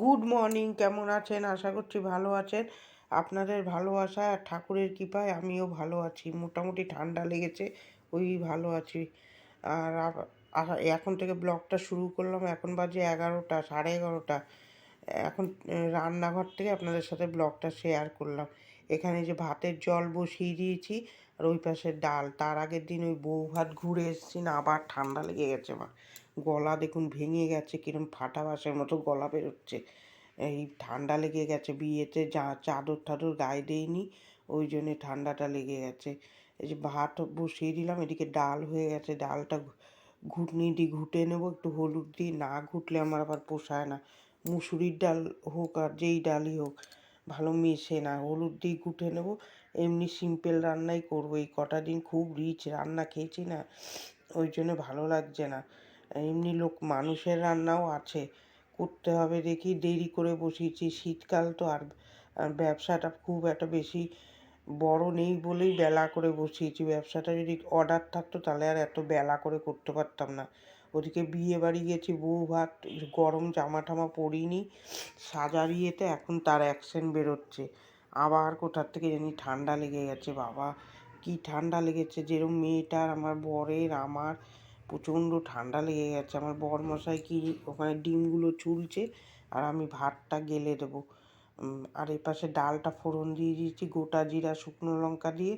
Good morning কেমন আছেন? আশা করছি ভালো আছেন। আপনাদের ভালোবাসা আর ঠাকুরের কৃপায় আমিও ভালো আছি। মোটামুটি ঠান্ডা লেগেছে, ওই ভালো আছি। আর এখন থেকে ব্লগটা শুরু করলাম, এখন বাজে এগারোটা, সাড়ে এগারোটা। এখন রান্নাঘর থেকে আপনাদের সাথে ব্লগটা শেয়ার করলাম। এখানে যে ভাতের জল বসিয়ে দিয়েছি, আর ওই পাশে ডাল। তার আগের দিন ওই বউ ভাত ঘুরে এসেছি, না, আবার ঠান্ডা লেগে গেছে, মা। গলা দেখুন ভেঙে গেছে, কিরম ফাটা বাসের মতো গলা বেরোচ্ছে। এই ঠান্ডা লেগে গেছে, বিয়েতে যা চাদর টাদর গায়ে দেয়নি ওই জন্যে ঠান্ডাটা লেগে গেছে। এই যে ভাত বসিয়ে দিলাম, এদিকে ডাল হয়ে গেছে, ডালটা ঘুটনি দিয়ে ঘুটে নেব, একটু হলুদ দিয়ে না ঘুটলে আমার আবার পোষায় না। মুসুরির ডাল হোক আর যেই ডালই হোক, ভালো মেশে না, হলুদ দিয়ে ঘুটে নেব, এমনি সিম্পল রান্নাই করব। এই কটা দিন খুব রিচ রান্না খেয়েছি না, ওই জন্য ভালো লাগছে না। এমনি লোক মানুষের রান্নাও আছে। করতে হবে দেখি, দেরি করে বসিয়েছি। শীতকাল তো আর ব্যবসাটা খুব একটা বেশি বড় নেই বলেই বেলা করে বসিয়েছি। ব্যবসাটা যদি অর্ডার থাকতো তাহলে আর এত বেলা করে করতে পারতাম না। ওদিকে বিয়ে বাড়ি গেছি, বউ ভাত, গরম জামা টামা পরিনি। সাজার ইয়েতে এখন তার অ্যাকশন বেরোচ্ছে। আবার কোথার থেকে জানি ঠান্ডা লেগে গেছে, বাবা। কি ঠান্ডা লেগেছে যেরকম মেয়েটার, আমার বরের, আমার প্রচণ্ড ঠান্ডা লেগে গেছে। আমার বর মশাই কি ওখানে ডিমগুলো চুলছে? আর আমি ভাতটা গেলে দেবো। আর এই পাশে ডালটা ফোড়ন দিয়ে দিয়েছি, গোটা জিরা, শুকনো লঙ্কা দিয়ে।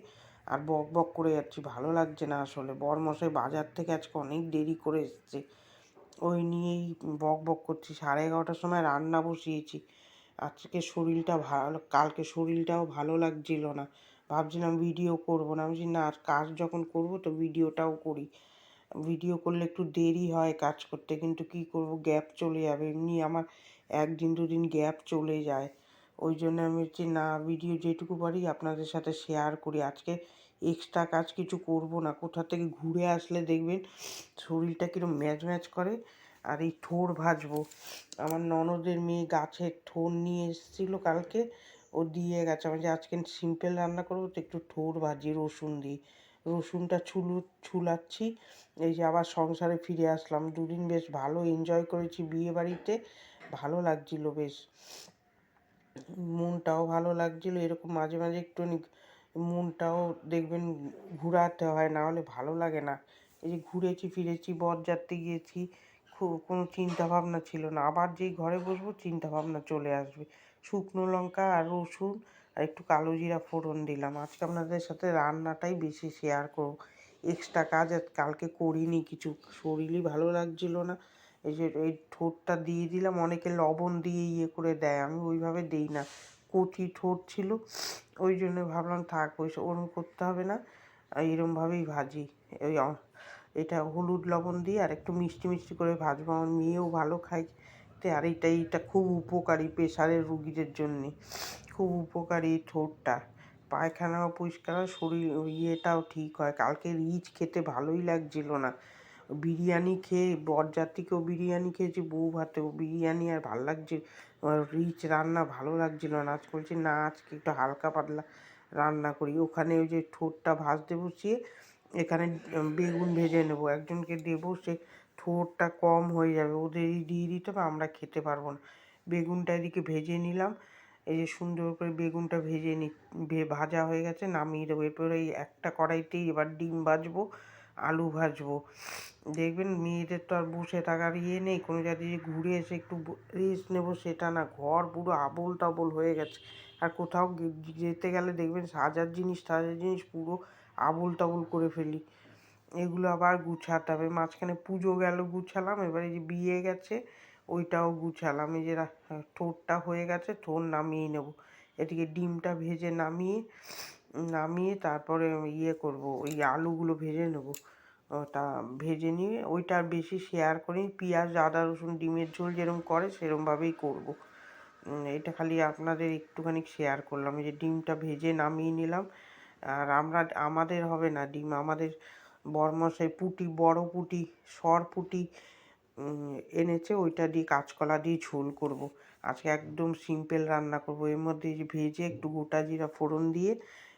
আর বক বক করে যাচ্ছি, ভালো লাগছে না আসলে। বর মশাই বাজার থেকে আজকে অনেক দেরি করে এসছে। ওই নিয়েই বক বক করছি। সাড়ে এগারোটার সময় রান্না বসিয়েছি। আজকে শরীরটা ভালো, কালকে শরীরটাও ভালো লাগছিল না। ভাবছিলাম ভিডিও করব না। আমি না, আর কাজ যখন করব তো ভিডিওটাও করি। ভিডিও করলে একটু দেরি হয় কাজ করতে, কিন্তু কি করব? গ্যাপ চলে যাবে। এমনি আমার একদিন, দুদিন গ্যাপ চলে যায়। ওই জন্য আমি হচ্ছে না ভিডিও যেটুকু পারি আপনাদের সাথে শেয়ার করি। আজকে এক্সট্রা কাজ কিছু করব না। কোথা থেকে ঘুরে আসলে দেখবেন শরীরটা কিরম ম্যাচ ম্যাচ করে। আর এই ঠোর ভাজবো। আমার ননদের মেয়ে গাছের ঠোর নিয়ে এসেছিল কালকে। ও দিয়ে গেছে। আমি যে আজকে সিম্পল রান্না করব, তো একটু ঠোর ভাজি রসুন দিই। রসুনটা ছুলু, ছুলাচ্ছি। এই যে আবার সংসারে ফিরে আসলাম। দুদিন বেশ ভালো এনজয় করেছি বিয়ে বাড়িতে। ভালো লাগছিল বেশ। মনটাও ভালো লাগছিল। এরকম মাঝে মাঝে একটুখানি মনটাও দেখবেন ঘুরাতে হয়, না হলে ভালো লাগে না। এই যে ঘুরেছি ফিরেছি, বরযাত্রী গিয়েছি খুব কোনো চিন্তা ভাবনা ছিল না। আবার যেই ঘরে বসবো চিন্তা ভাবনা চলে আসবে। শুকনো লঙ্কা আর রসুন আর একটু কালো জিরা ফোড়ন দিলাম। আজকে আপনাদের সাথে রান্নাটাই বেশি শেয়ার করব। এক্সট্রা কাজ আজ কালকে করিনি কিছু, শরীরই ভালো লাগছিল না। এই যে, এই ঠোঁটটা দিয়ে দিলাম, অনেকে লবণ দিয়ে ইয়ে করে দেয়, আমি ওইভাবে দিই না। কচি ঠোঁট ছিল, ওই জন্য ভাবলাম থাক, ওই ওরম করতে হবে না আর এরমভাবেই ভাজি। ওই এটা হলুদ লবণ দিয়ে আর একটু মিষ্টি মিষ্টি করে ভাজবো, আমার মেয়েও ভালো খায় আর এইটা এইটা খুব উপকারী প্রেশারের রুগীদের জন্যে। খুব উপকারী ঠোঁটটা। পায়খানাও পরিষ্কার হয়, শরীর ইয়েটাও ঠিক হয়। কালকে রিচ খেতে ভালোই লাগছিল না। বিরিয়ানি খেয়ে, বরযাত্রীকেও বিরিয়ানি খেয়েছি, বউ ভাতেও বিরিয়ানি আর ভালো লাগছে রিচ রান্না ভালো লাগছিল না। আজ বলছি, না, আজকে একটু হালকা পাতলা রান্না করি। ওখানে ওই যে ঠোঁটটা ভাজতে বসিয়ে এখানে বেগুন ভেজে নেব। একজনকে দেবো, সে ঠোঁটটা কম হয়ে যাবে। ওদেরই দিয়ে দিতে হবে আমরা খেতে পারব না। বেগুনটা এদিকে ভেজে নিলাম। এই যে সুন্দর করে বেগুনটা ভেজে নি ভাজা হয়ে গেছে, নামিয়ে দেবো। এরপরে এই একটা কড়াইতেই এবার ডিম ভাজবো, আলু ভাজবো। দেখবেন মেয়েদের তো আর বসে থাকার ইয়ে নেই, কোনো জাতি যে ঘুরে এসে একটু রেস্ট নেব সেটা না। ঘর পুরো আবোল তাবোল হয়ে গেছে। আর কোথাও যেতে গেলে দেখবেন সাজার জিনিস সাজার জিনিস পুরো আবোল তাবোল করে ফেলি। এগুলো আবার গুছাতে হবে। মাঝখানে পুজো গেল, গুছালাম। এবারে যে বিয়ে গেছে ওইটাও গুছালাম। এই যে রা- ঠোঁটটা হয়ে গেছে, ঠোঁট নামিয়ে নেব। এদিকে ডিমটা ভেজে নামিয়ে নামিয়ে তারপরে ইয়ে করব ওই আলুগুলো ভেজে নেব। ওটা ভেজে নিয়ে ওইটা বেশি শেয়ার করি পেঁয়াজ, আদা, রসুন, ডিমের ঝোল যেরকম করে সেরমভাবেই করব। এটা খালি আপনাদের একটুখানি শেয়ার করলাম। এই যে ডিমটা ভেজে নামিয়ে নিলাম। আর আমরা, আমাদের হবে না ডিম, আমাদের বরমশাই পুঁটি, বড় পুঁটি, সর পুঁটি এনেছে, ওইটা দিয়ে কাঁচকলা দিয়ে ঝোল করব। আজকে একদম সিম্পল রান্না করব। এর মধ্যে যে ভেজে একটু গোটা জিরা ফোড়ন দিয়ে,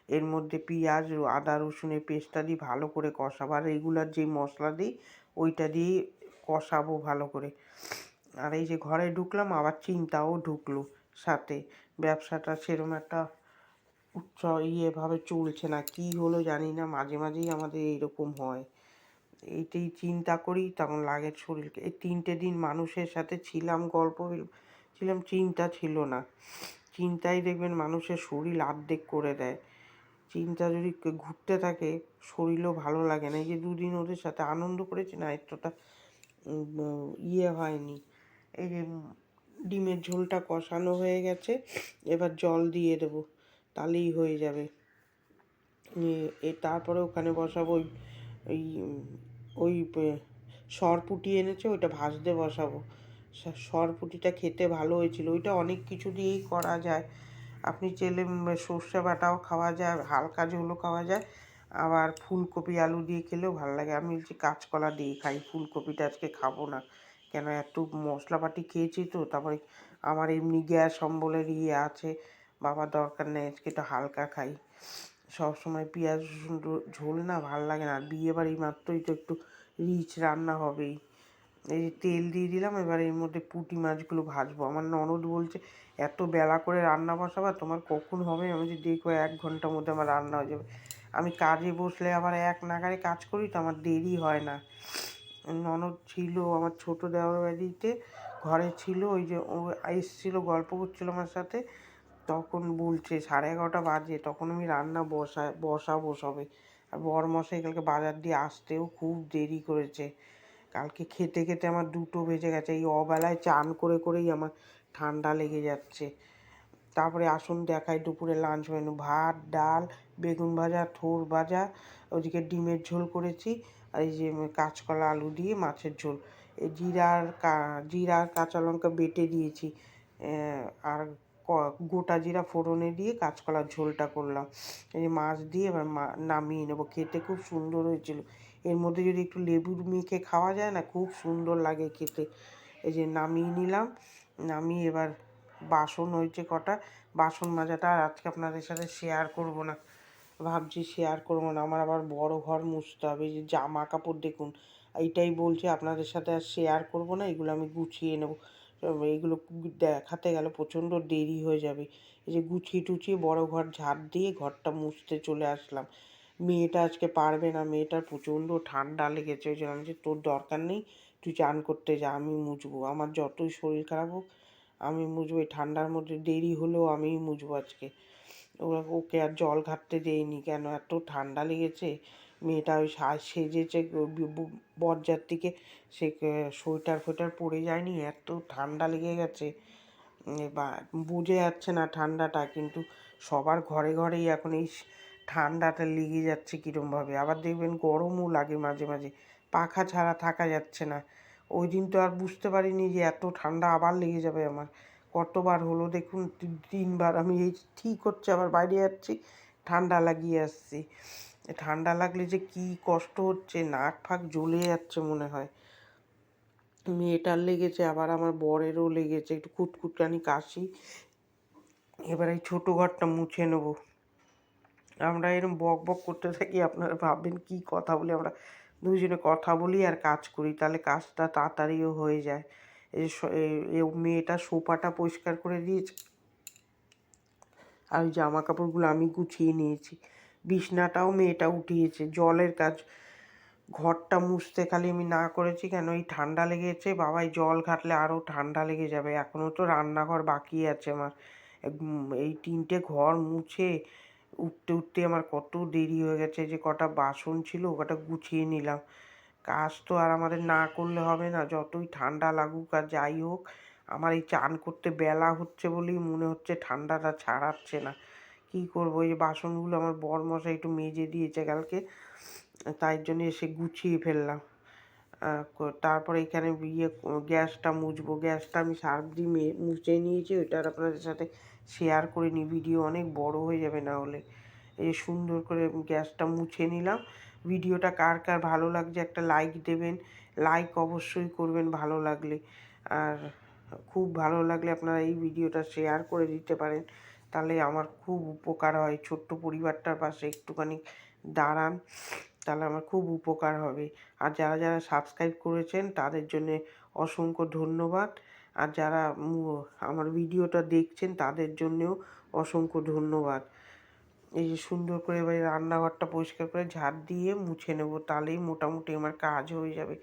এর মধ্যে পেঁয়াজ, আদা, রসুনের পেস্টটা দিয়ে ভালো করে কষাবো। আর রেগুলার যেই মশলা দিই, ওইটা দিয়ে কষাবো ভালো করে। আর এই যে ঘরে ঢুকলাম, আবার চিন্তাও ঢুকলো সাথে। ব্যবসাটা সেরম একটা উচ্চ ইয়েভাবে চলছে না। কি হলো জানি না, মাঝে মাঝেই আমাদের এইরকম হয়। এইটাই চিন্তা করি তখন লাগে শরীরকে। এই তিনটে দিন মানুষের সাথে ছিলাম, গল্প ছিলাম, চিন্তা ছিল না। চিন্তাই দেখবেন মানুষের শরীর আর্ধেক করে দেয়। চিন্তা যদি ঘুরতে থাকে, শরীরও ভালো লাগে না। এই যে দুদিন ওদের সাথে আনন্দ করেছি না, এতটা ইয়ে হয়নি। এই যে, ডিমের ঝোলটা কষানো হয়ে গেছে, এবার জল দিয়ে দেবো, তাহলেই হয়ে যাবে। এ তারপরে ওখানে বসাবো ওই ওই সরপুটি এনেছে, ওইটা ভাজতে বসাবো। সরপুটিটা খেতে ভালো হয়েছিল। ওইটা অনেক কিছু দিয়েই করা যায়। আপনি চেলে সর্ষে বাটাও খাওয়া যায়, হালকা ঝোলও খাওয়া যায়। আবার ফুলকপি আলু দিয়ে খেলেও ভালো লাগে। আমি হচ্ছে কাঁচকলা দিয়ে খাই, ফুলকপিটা আজকে খাব না। কেন এত মশলাপাতি খেয়েছি তো, তারপরে আমার এমনি গ্যাস অম্বলের ইয়ে আছে বাবা দরকার নেই, আজকে একটু হালকা খাই। সব সময় পেঁয়াজ, রসুন, ঝোল না ভালো লাগে না। বিয়ে বাড়ি মাত্রই তো একটু রিচ রান্না হবেই। এই তেল দিয়ে দিলাম, এবার এর মধ্যে পুঁটি মাছগুলো ভাজবো। আমার ননদ বলছে, এত বেলা করে রান্না বসাবা, তোমার কখন হবে? আমি যে দেখো, এক ঘণ্টার মধ্যে আমার রান্না হয়ে যাবে। আমি কাজে বসলে আবার এক নাগারে কাজ করি তো আমার দেরি হয় না। ননদ ছিল আমার ছোটো দেওয়ার বাড়িতে, ঘরে ছিল, ওই যে ও এসেছিল, গল্প করছিল আমার সাথে। তখন বলছে সাড়ে এগারোটা বাজে, তখন আমি রান্না বসা, বসাবো সবে। আর বর মশাই কালকে বাজার দিয়ে আসতেও খুব দেরি করেছে। কালকে খেতে খেতে আমার দুটো বেজে গেছে, এই অবেলায় চান করে করেই আমার ঠান্ডা লেগে যাচ্ছে। তারপরে আসুন দেখাই দুপুরে লাঞ্চ মেনু ভাত, ডাল, বেগুন ভাজা, থোর ভাজা, ওদিকে ডিমের ঝোল করেছি, আর এই যে কাঁচকলা আলু দিয়ে মাছের ঝোল। এই জিরার কা জিরা কাঁচা লঙ্কা বেটে দিয়েছি আর গোটা জিরা ফোড়নে দিয়ে কাঁচকলার ঝোলটা করলাম। এই যে মাছ দিয়ে এবার নামিয়ে নেব। খেতে খুব সুন্দর হয়েছিল। এর মধ্যে যদি একটু লেবুর মেখে খাওয়া যায় না, খুব সুন্দর লাগে খেতে। এই যে নামিয়ে নিলাম। নামিয়ে এবার বাসন হয়েছে কটা। বাসন মাজাটা আর আজকে আপনাদের সাথে শেয়ার করব না। ভাবছি শেয়ার করব না। আমার আবার বড় ঘর মুছতে হবে। যে জামা কাপড় দেখুন, এইটাই বলছি, আপনাদের সাথে আর শেয়ার করব না। এগুলো আমি গুছিয়ে নেব। এইগুলো দেখাতে গেলে প্রচণ্ড দেরি হয়ে যাবে। এই যে গুছিয়ে টুছিয়ে বড় ঘর ঝাড় দিয়ে ঘরটা মুছতে চলে আসলাম। মেয়েটা আজকে পারবে না, মেয়েটার প্রচণ্ড ঠান্ডা লেগেছে। ওই জন্য আমি তোর দরকার নেই, তুই চান করতে যা, আমি মুছবো। আমার যতই শরীর খারাপ হোক, আমি মুছবো। এই ঠান্ডার মধ্যে দেরি হলেও আমিই মুছবো আজকে। ওরা ওকে আর জল ঘাটতে দেয়নি কেন? এত ঠান্ডা লেগেছে। মেয়েটা ওই সেজেছে বরযাত্রীকে সে সোয়েটার ফোয়েটার পরে যায়নি, এত ঠান্ডা লেগে গেছে। বা, বুঝে যাচ্ছে না ঠান্ডাটা, কিন্তু সবার ঘরে ঘরেই এখন এই ঠান্ডাটা লেগে যাচ্ছে কীরমভাবে। আবার দেখবেন গরমও লাগে মাঝে মাঝে, পাখা ছাড়া থাকা যাচ্ছে না। ওই দিন তো আর বুঝতে পারিনি যে এত ঠান্ডা আবার লেগে যাবে আমার। কতবার হলো দেখুন তিনবার আমি এই ঠিক হচ্ছে, আবার বাইরে যাচ্ছি, ঠান্ডা লাগিয়ে আসছি। ঠান্ডা লাগলে যে কি কষ্ট হচ্ছে, নাক ফাক জ্বলে যাচ্ছে মনে হয়। মেয়েটার লেগেছে, আবার আমার বরেরও লেগেছে, একটু কুটকুটকানি কাশি। এবার এই ছোটো ঘরটা মুছে নেব। আমরা এরকম বক বক করতে থাকি, আপনারা ভাববেন কি কথা বলি, আমরা দুজনে কথা বলি আর কাজ করি, তাহলে কাজটা তাড়াতাড়িও হয়ে যায়। এই মেয়েটা সোফাটা পরিষ্কার করে দিয়েছে। আর ওই জামা কাপড়গুলো আমি গুছিয়ে নিয়েছি। বিছনাটাও মেয়েটা উঠিয়েছে, জলের কাজ। ঘরটা মুছতে খালি আমি না করেছি কেন? এই ঠান্ডা লেগেছে, বাবাই জল ঘাটলে আরও ঠান্ডা লেগে যাবে। এখনও তো রান্নাঘর বাকি আছে আমার। এই তিনটে ঘর মুছে উঠতে উঠতে আমার কত দেরি হয়ে গেছে যে কটা বাসন ছিল কটা গুছিয়ে নিলাম। কাজ তো আর আমাদের না করলে হবে না, যতই ঠান্ডা লাগুক আর যাই হোক, আমার এই চান করতে বেলা হচ্ছে বলেই মনে হচ্ছে ঠান্ডাটা ছাড়াচ্ছে না। কী করব? এই বাসনগুলো আমার বর মশাই একটু মেজে দিয়েছে কালকে, তাই জন্য এসে গুছিয়ে ফেললাম। তারপরে এখানে ইয়ে গ্যাসটা মুছবো। গ্যাসটা আমি সার্ফ দিয়ে মুছে নিয়েছি ওইটার আপনাদের সাথে শেয়ার করে নিই। ভিডিও অনেক বড় হয়ে যাবে না হলে। এই সুন্দর করে গ্যাসটা মুছে নিলাম। ভিডিওটা কার কার ভালো লাগছে একটা লাইক দেবেন। লাইক অবশ্যই করবেন ভালো লাগলে। আর খুব ভালো লাগলে আপনারা এই ভিডিওটা শেয়ার করে দিতে পারেন। তাহলে আমার খুব উপকার হয়। ছোট্ট পরিবারটার পাশে একটুখানি দাঁড়ান, তাহলে আমার খুব উপকার হবে। আর যারা যারা সাবস্ক্রাইব করেছেন, তাদের জন্যে অসংখ্য ধন্যবাদ। আর যারা আমার ভিডিওটা দেখছেন, তাদের জন্যেও অসংখ্য ধন্যবাদ। এই যে সুন্দর করে এবার রান্নাঘরটা পরিষ্কার করে ঝাড় দিয়ে মুছে নেব, তাহলেই মোটামুটি আমার কাজ হয়ে যাবে।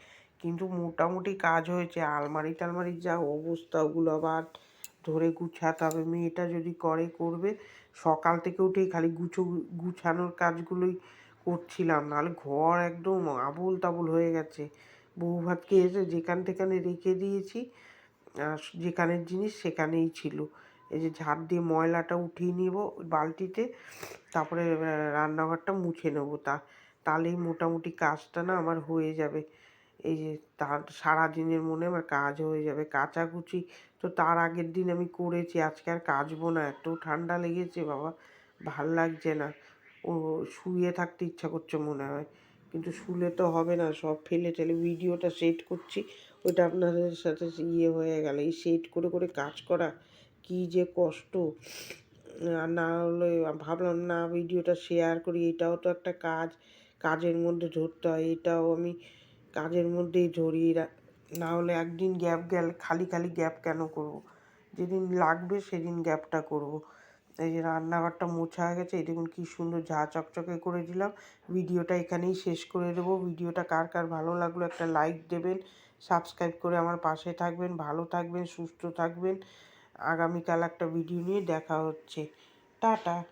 কিন্তু মোটামুটি কাজ হয়েছে আলমারি টালমারির যা অবস্থা, ওগুলো আবার ধরে গুছাতে হবে। মেয়েটা যদি করে, করবে। সকাল থেকে উঠেই খালি গুছো, গুছানোর কাজগুলোই করছিলাম। নাহলে ঘর একদম আবল তাবল হয়ে গেছে। বউ ভাতকে এসে যেখান সেখানে রেখে দিয়েছি, আর যেখানের জিনিস সেখানেই ছিল। এই যে ঝাড় দিয়ে ময়লাটা উঠিয়ে নিব বালতিতে, তারপরে রান্নাঘরটা মুছে নেব। তা, তাহলেই মোটামুটি কাজটা না আমার হয়ে যাবে। এই যে তার সারাদিনের মনে আমার কাজ হয়ে যাবে, কাচাকুচি। তো তার আগের দিন আমি করেছি, আজকে আর কাচবো না, এত ঠান্ডা লেগেছে বাবা, ভালো লাগছে না। ও শুয়ে থাকতে ইচ্ছা করছে মনে হয়, কিন্তু শুলে তো হবে না, সব ফেলে টেলে ভিডিওটা সেট করছি, ওইটা আপনাদের সাথে ইয়ে হয়ে গেল, এই সেট করে করে কাজ করা, কি যে কষ্ট। আর না হলে ভাবলাম না, ভিডিওটা শেয়ার করি, এটাও তো একটা কাজ, কাজের মধ্যে ধরতে হয়, এটাও আমি কাজের মধ্যেই রা- না হলে একদিন গ্যাপ গেলে, খালি খালি গ্যাপ কেন করব? যেদিন লাগবে সেদিন গ্যাপটা করব। এই যে রান্নাঘরটা মোছা হয়ে গেছে, এই দেখুন কী সুন্দর ঝা চকচকে করে দিলাম ভিডিওটা এখানেই শেষ করে দেবো। ভিডিওটা কার কার ভালো লাগল একটা লাইক দেবেন, সাবস্ক্রাইব করে আমার পাশে থাকবেন, ভালো থাকবেন, সুস্থ থাকবেন। আগামীকাল একটা ভিডিও নিয়ে দেখা হচ্ছে। টাটা।